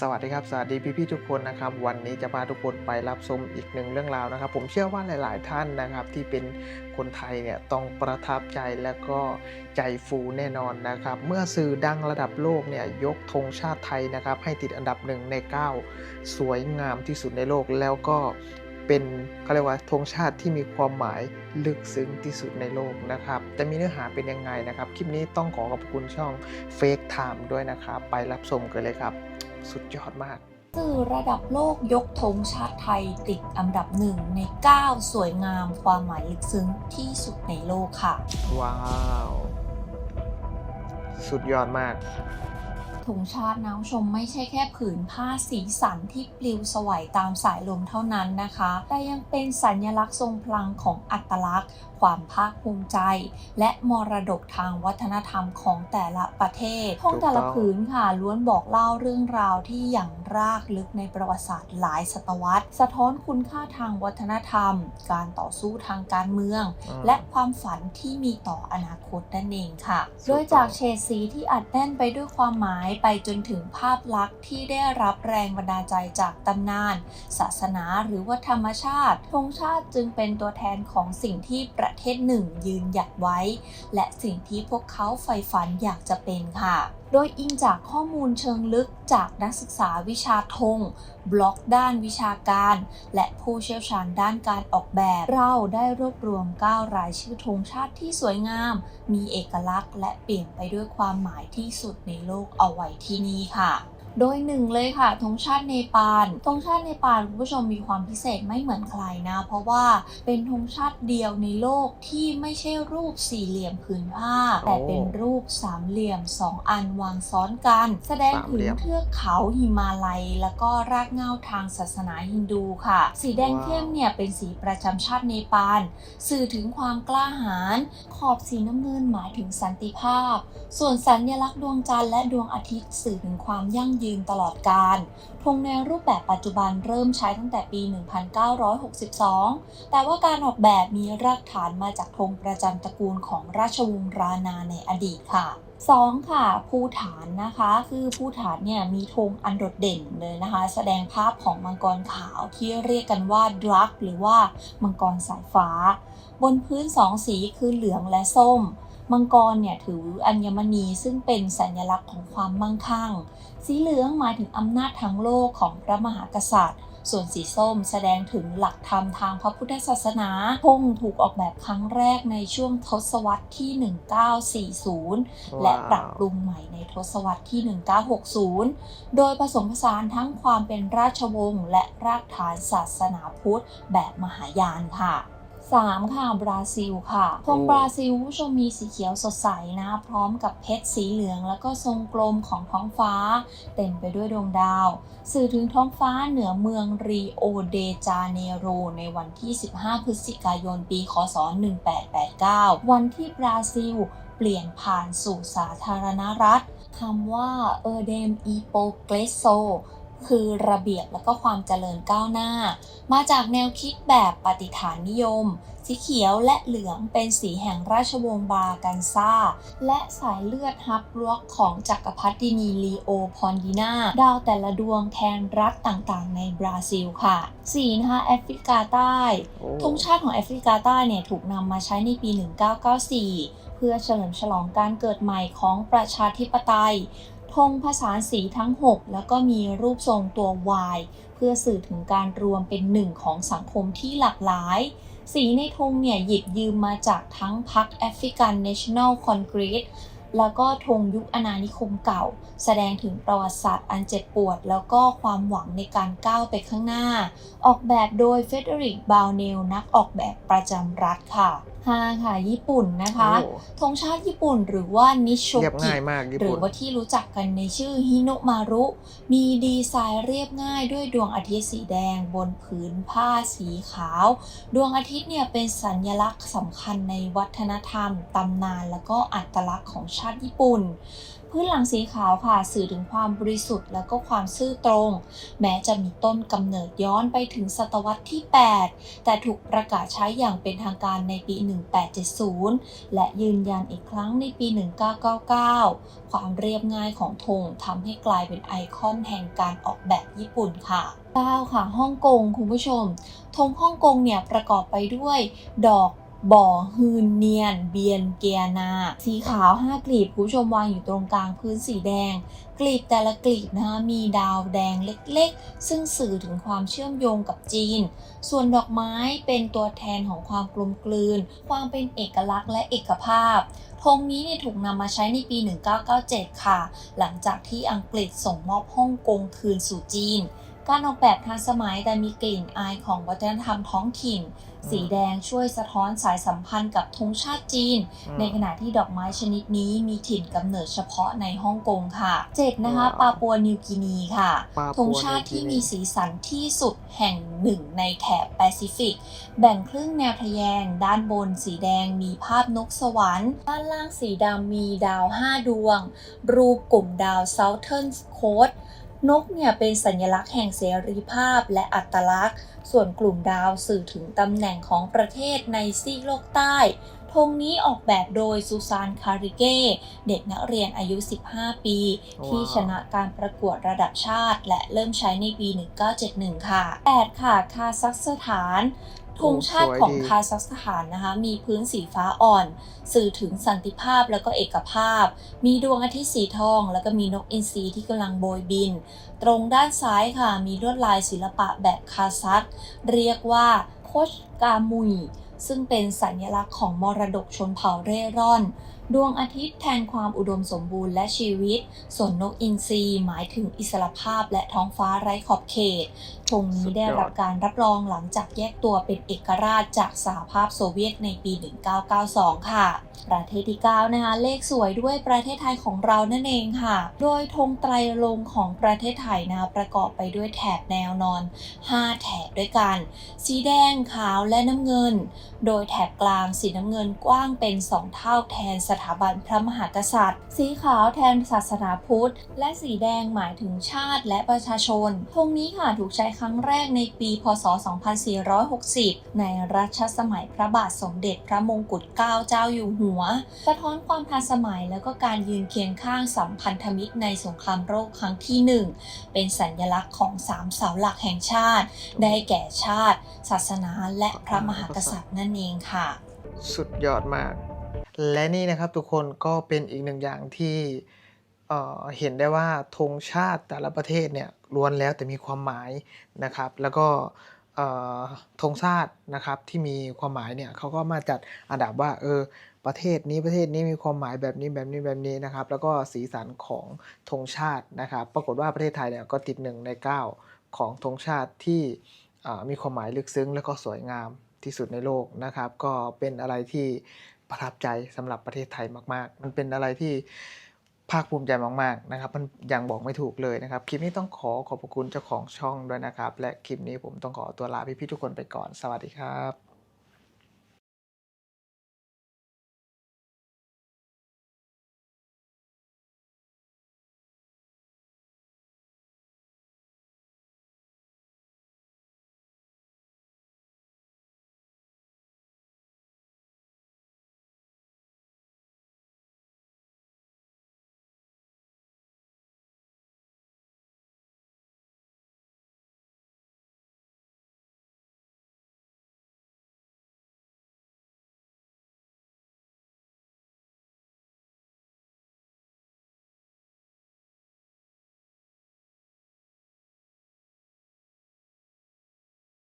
สวัสดีครับ สวัสดีพี่ๆทุกคนนะครับ วันนี้จะพาทุกคนไปรับชมอีกหนึ่งเรื่องราวนะครับ ผมเชื่อว่าหลาย ๆ ท่านนะครับ ที่เป็นคนไทยเนี่ยต้องประทับใจและก็ใจฟูแน่นอนนะครับ เมื่อสื่อดังระดับโลกเนี่ยยกธงชาติไทยนะครับ ให้ติดอันดับหนึ่งใน 9 สวยงามที่สุดในโลกแล้วก็เป็นเขาเรียกว่าธงชาติที่มีความหมายลึกซึ้งที่สุดในโลกนะครับจะมีเนื้อหาเป็นยังไงนะครับ คลิปนี้ต้องขอขอบคุณช่อง Fake Time ด้วยนะครับ ไปรับชมกันเลยครับ สุดยอดมาก สื่อระดับโลกยกธงชาติไทยติดอันดับหนึ่งใน 9 สวยงามความหมายลึกซึ้งที่สุดในโลกค่ะ ว้าว สุดยอดมาก ธงชาติน้ำชมไม่ใช่แค่ผืนผ้าสีสันที่ปลิวสวัยตามสายลมเท่านั้นนะคะ แต่ยังเป็นสัญลักษณ์ทรงพลังของอัตลักษณ์ ความภาคภูมิใจ และมรดกทางวัฒนธรรมของแต่ละประเทศธงแต่ละถูกต้องผืนค่ะล้วนบอกเล่าเรื่องราวที่อย่างรากลึกในประวัติศาสตร์หลายศตวรรษ สะท้อนคุณค่าทางวัฒนธรรม การต่อสู้ทางการเมืองอืมและความฝันที่มีต่ออนาคตนั่นเองค่ะถูกต้องโดยจากเฉดสีที่อัดแน่นไปด้วยความหมายไปจนถึงภาพลักษณ์ที่ได้รับแรงบันดาลใจจากตำนาน ศาสนาหรือว่าธรรมชาติธงชาติจึงเป็นตัวแทนของสิ่งที่ประเทศหนึ่งยืนหยัดไว้ และสิ่งที่พวกเขาใฝ่ฝันอยากจะเป็นค่ะ โดยอิงจากข้อมูลเชิงลึกจากนักศึกษาวิชาธงบล็อกด้านวิชาการ และผู้เชี่ยวชาญด้านการออกแบบ เราได้รวบรวม 9 รายชื่อธงชาติที่สวยงาม มีเอกลักษณ์ และเปลี่ยนไปด้วยความหมายที่สุดในโลกเอาไว้ที่นี่ค่ะ โดยหนึ่งเลยค่ะธงชาติเนปาลธงชาติเนปาลคุณผู้ชมมีความพิเศษไม่เหมือนใครนะ เพราะว่าเป็นธงชาติเดียวในโลกที่ไม่ใช่รูปสี่เหลี่ยมผืนผ้า แต่เป็นรูปสามเหลี่ยมสองอันวางซ้อนกัน แสดงถึงสามเหลี่ยมเทือกเขาหิมาลัย แล้วก็รากเหง้าทางศาสนาฮินดูค่ะ สีแดงเข้มเนี่ยเป็นสีประจำชาติเนปาลสื่อถึงความกล้าหาญขอบสีน้ำเงินหมายถึงสันติภาพ ส่วนสัญลักษณ์ดวงจันทร์และดวงอาทิตย์สื่อถึงความยั่งยืนตลอดกาลธงในรูปแบบปัจจุบันเริ่มใช้ตั้งแต่ปี 1962 แต่ว่าการออกแบบมีรากฐานมาจากธงประจำตระกูลของราชวงศ์รานาในอดีตค่ะ 2 ค่ะ ภูฐานนะคะ คือภูฐานเนี่ยมีธงอันโดดเด่นเลยนะคะ แสดงภาพของมังกรขาวที่เรียกกันว่าดรักหรือว่ามังกรสายฟ้า บนพื้นสองสีคือเหลืองและส้ม มังกรเนี่ยถืออัญมณีซึ่งเป็นสัญลักษณ์ของความมั่งคั่ง สีเหลืองหมายถึงอำนาจทางโลกของพระมหากษัตริย์ ส่วนสีส้มแสดงถึงหลักธรรมทางพระพุทธศาสนาธงถูกออกแบบครั้งแรกในช่วงทศวรรษที่ 1940 และปรับปรุงใหม่ในทศวรรษที่ 1960 โดยผสมผสานทั้งความเป็นราชวงศ์และรากฐานศาสนาพุทธแบบมหายานค่ะ 3 ค่ะบราซิลค่ะธงโอ้บราซิลคุณผู้ชมมีสีเขียวสดใสนะ พร้อมกับเพชรสีเหลือง แล้วก็ทรงกลมของท้องฟ้า เต็มไปด้วยดวงดาว สื่อถึงท้องฟ้าเหนือเมืองรีโอเดจาเนโร ในวันที่ 15 พฤศจิกายน ปี คศ 1889 วันที่บราซิลเปลี่ยนผ่านสู่สาธารณรัฐคำว่าเออเดมอีโปเกรโซ คือระเบียบและก็ความเจริญก้าวหน้า มาจากแนวคิดแบบปฏิฐานนิยม สีเขียวและเหลืองเป็นสีแห่งราชวงศ์บากันซาและสายเลือดฮับล็อกของจักรพรรดินีลีโอพอนดินาดาวแต่ละดวงแทนรัฐต่างๆ ในบราซิลค่ะสีนะคะแอฟริกาใต้โอ้ธงชาติของแอฟริกาใต้เนี่ยถูกนำมาใช้ในปี 1994เพื่อเฉลิมฉลองการเกิดใหม่ของประชาธิปไตยธงผสานสีทั้ง 6 แล้วก็มีรูปทรงตัว Y เพื่อสื่อถึงการรวมเป็นหนึ่งของสังคมที่หลากหลาย สีในธงเนี่ยหยิบยืมมาจากทั้งพรรคแอฟริกัน National Congress แล้วก็ธงยุคอาณานิคมเก่า แสดงถึงประวัติศาสตร์อันเจ็บปวด แล้วก็ความหวังในการก้าวไปข้างหน้า ออกแบบโดยเฟเดริกบาวเนลนักออกแบบประจำรัฐค่ะ 5ค่ะญี่ปุ่นนะคะโอ้ ธงชาติญี่ปุ่นหรือว่านิโชเรียบกิ ง่ายมากญี่หรืปุ่อน ว่าที่รู้จักกันในชื่อฮิโนะมารุ มีดีไซน์เรียบง่ายด้วยดวงอาทิตย์สีแดงบนผืนผ้าสีขาว ดวงอาทิตย์เนี่ยเป็นสัญลักษณ์สำคัญในวัฒนธรรม ตำนาน และก็อัตลักษณ์ของชาติญี่ปุ่น พื้นหลังสีขาวค่ะสื่อถึงความบริสุทธิ์และก็ความซื่อตรง แม้จะมีต้นกำเนิดย้อนไปถึงศตวรรษที่ 8 แต่ถูกประกาศใช้อย่างเป็นทางการในปี 1870 และยืนยันอีกครั้งในปี 1999 ความเรียบง่ายของธงทำให้กลายเป็นไอคอนแห่งการออกแบบญี่ปุ่นค่ะ9ค่ะฮ่องกงคุณผู้ชมธงฮ่องกงเนี่ยประกอบไปด้วย ดอก บ่อฮืนเนียน เบียนเกียนา สีขาว 5 กลีบคุณผู้ชมวางอยู่ตรงกลางพื้นสีแดง กลีบแต่ละกลีบนะคะมีดาวแดงเล็กๆ ซึ่งสื่อถึงความเชื่อมโยงกับจีน ส่วนดอกไม้เป็นตัวแทนของความกลมกลืน ความเป็นเอกลักษณ์และเอกภาพธงนี้เนี่ยถูกนำมาใช้ในปี 1997 ค่ะ หลังจากที่อังกฤษส่งมอบฮ่องกงคืนสู่จีน การออกแบบทันสมัยแต่มีกลิ่นอายของวัฒนธรรมท้องถิ่น สีแดงช่วยสะท้อนสายสัมพันธ์กับธงชาติจีนอืมในขณะที่ดอกไม้ชนิดนี้มีถิ่นกำเนิดเฉพาะในฮ่องกงค่ะ 7 นะคะว้าวปาปัวนิวกินีค่ะปาธปัวงชาติที่นิวกินีมีสีสันที่สุดแห่งหนึ่งในแถบแปซิฟิก แบ่งครึ่งแนวทะแยง ด้านบนสีแดงมีภาพนกสวรรค์ ด้านล่างสีดำมีดาว 5 ดวง รูปกลุ่มดาว Southern Cross น นกเนี่ยเป็นสัญลักษณ์แห่งเสรีภาพและอัตลักษณ์ ส่วนกลุ่มดาวสื่อถึงตำแหน่งของประเทศในซีกโลกใต้ ธงนี้ออกแบบโดยซูซานคาริเก้ เด็กนักเรียนอายุ 15 ปี ที่ชนะการประกวดระดับชาติ และเริ่มใช้ในปี 1971 ค่ะ 8 ค่ะ คาซัคสถาน ธงชาติของสวยดีคาซัคสถานนะคะมีพื้นสีฟ้าอ่อน สื่อถึงสันติภาพแล้วก็เอกภาพ มีดวงอาทิตย์สีทอง แล้วก็มีนกอินทรีที่กำลังโบยบิน ตรงด้านซ้ายค่ะมีลวดลายศิลปะแบบคาซัคเรียกว่าโคชกามุยซึ่งเป็นสัญลักษณ์ของมรดกชนเผ่าเร่ร่อน ดวงอาทิตย์แทนความอุดมสมบูรณ์และชีวิต ส่วนนกอินทรีหมายถึงอิสรภาพและท้องฟ้าไร้ขอบเขตธงนี้ได้รับการรับรองหลังจากแยกตัวเป็นเอกราชจากสหภาพโซเวียตในปี 1992 ค่ะ ประเทศที่ 9 นะคะ เลขสวยด้วยประเทศไทยของเรานั่นเองค่ะ โดยธงไตรรงของประเทศไทยนะคะประกอบไปด้วยแถบแนวนอน 5 แถบด้วยกัน สีแดงขาวและน้ำเงิน โดยแถบกลางสีน้ำเงินกว้างเป็น 2 เท่าแทนสถาบันพระมหากษัตริย์ สีขาวแทนศาสนาพุทธ และสีแดงหมายถึงชาติและประชาชนธงนี้ค่ะถูกใช้ครั้งแรกในปี พศ 2460 ในรัชสมัยพระบาทสมเด็จพระมงกุฎเกล้าเจ้าอยู่หัว สะท้อนความทันสมัยแล้วก็การยืนเคียงข้างสัมพันธมิตรในสงครามโลกครั้งที่หนึ่งเป็นสัญลักษณ์ของสามเสาหลักแห่งชาติ ได้แก่ชาติ ศาสนาและพระมหากษัตริย์นั่นเองค่ะ สุดยอดมาก และนี่นะครับทุกคนก็เป็นอีกหนึ่งอย่างที่เเห็นได้ว่าธงชาติแต่ละประเทศเนี่ยล้วนแล้วแต่มีความหมายนะครับ แล้วก็ธงชาตินะครับที่มีความหมายเนี่ยเขาก็มาจัดอันดับว่าเออประเทศนี้ประเทศนี้มีความหมายแบบนี้แบบนี้แบบนี้นะครับ แล้วก็สีสันของธงชาตินะครับ ปรากฏว่าประเทศไทยเนี่ยก็ติดหนึ่งในเก้าของธงชาติที่มีความหมายลึกซึ้งและก็สวยงาม ที่สุดในโลกนะครับ ก็เป็นอะไรที่ประทับใจสำหรับประเทศไทยมาก ๆ มันเป็นอะไรที่ภาคภูมิใจมาก ๆ นะครับ มันยังบอกไม่ถูกเลยนะครับ คลิปนี้ต้องขอขอบคุณเจ้าของช่องด้วยนะครับ และคลิปนี้ผมต้องขอตัวลาพี่ ๆ ทุกคนไปก่อน สวัสดีครับ